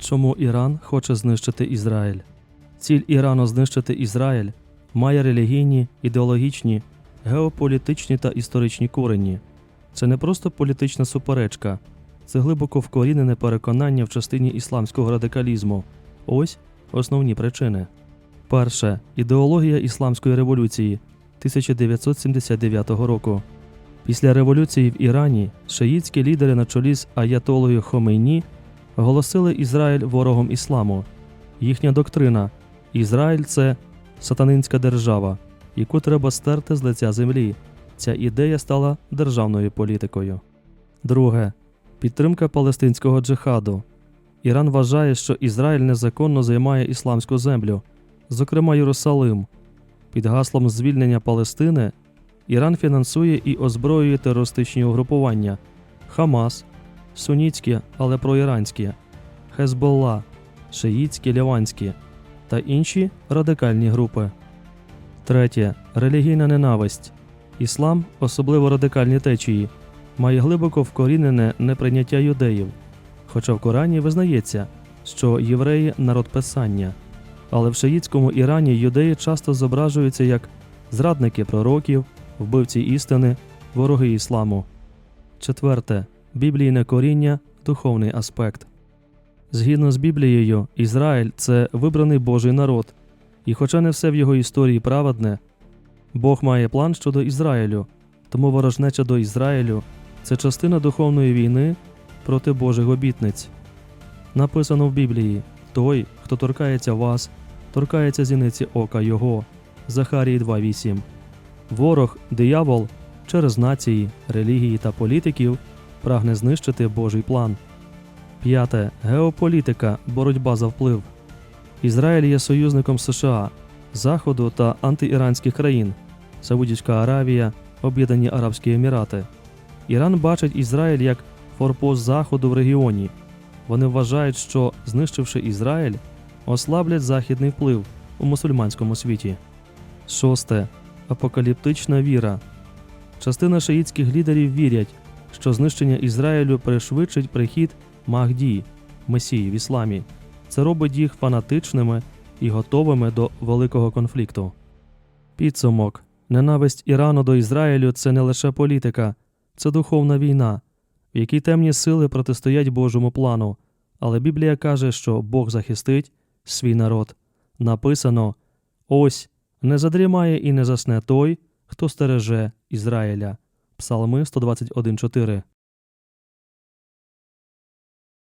Чому Іран хоче знищити Ізраїль? Ціль Ірану знищити Ізраїль має релігійні, ідеологічні, геополітичні та історичні корені. Це не просто політична суперечка, це глибоко вкорінене переконання в частині ісламського радикалізму. Ось основні причини. Перше ідеологія ісламської революції 1979 року. Після революції в Ірані шиїцькі лідери на чолі з Аятолою Хомейні оголосили Ізраїль ворогом ісламу. Їхня доктрина Ізраїль це сатанинська держава, яку треба стерти з лиця землі. Ця ідея стала державною політикою. Друге підтримка палестинського джихаду. Іран вважає, що Ізраїль незаконно займає ісламську землю, зокрема Єрусалим. Під гаслом звільнення Палестини Іран фінансує і озброює терористичні угрупування Хамас, сунітські, але проіранські, Хезболла, шиїцькі ліванські та інші радикальні групи. Третє релігійна ненависть. Іслам, особливо радикальні течії, має глибоко вкорінене неприйняття юдеїв. Хоча в Корані визнається, що євреї народ писання, але в шиїцькому Ірані юдеї часто зображуються як зрадники пророків, вбивці істини, вороги ісламу. Четверте біблійне коріння, духовний аспект. Згідно з Біблією, Ізраїль це вибраний Божий народ, і хоча не все в його історії праведне, Бог має план щодо Ізраїлю, тому ворожнеча до Ізраїлю це частина духовної війни проти Божих обітниць. Написано в Біблії: той, хто торкається вас, торкається зіниці ока Його. Захарії 2.8. Ворог, диявол, через нації, релігії та політиків прагне знищити Божий план. П'яте. Геополітика, боротьба за вплив. Ізраїль є союзником США, Заходу та антиіранських країн Саудівська Аравія, Об'єднані Арабські Емірати. Іран бачить Ізраїль як форпост Заходу в регіоні. Вони вважають, що, знищивши Ізраїль, ослаблять західний вплив у мусульманському світі. Шосте. Апокаліптична віра. Частина шиїцьких лідерів вірять, що знищення Ізраїлю пришвидшить прихід Махді, Месії в ісламі. Це робить їх фанатичними і готовими до великого конфлікту. Підсумок. Ненависть Ірану до Ізраїлю це не лише політика, це духовна війна, в якій темні сили протистоять Божому плану. Але Біблія каже, що Бог захистить свій народ. Написано: Ось не задрімає і не засне той, хто стереже Ізраїля. Псалми 121.4